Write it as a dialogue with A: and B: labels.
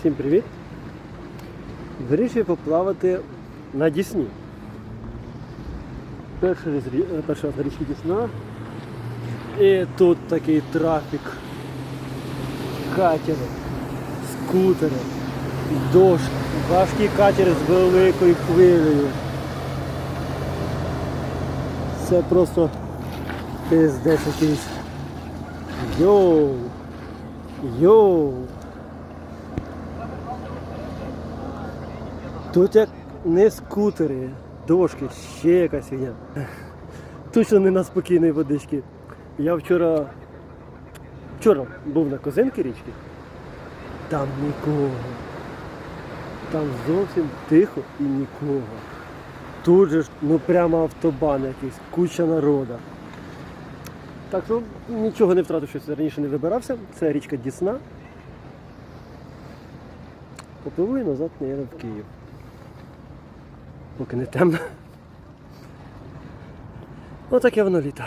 A: Всім привіт! Вирішив поплавати на Дісні. Перший раз, е, перший раз на річці Дісна. І тут такий трафік. Катери, скутери, дощ, важкі катери з великою хвилею. Це просто пиздець якийсь. Йоу! Йоу! Тут як не скутери, дошки, ще якась фігня. Точно не на спокійної водички. Я вчора. Вчора був на Козинки річки. Там нікого. Там зовсім тихо і нікого. Тут же ж, ну прямо автобан якийсь, куча народа. Так що нічого не втратив, що раніше не вибирався. Це річка Дісна. Попливу і назад, наверное, в Київ. Поки не темно. Отаке воно літо.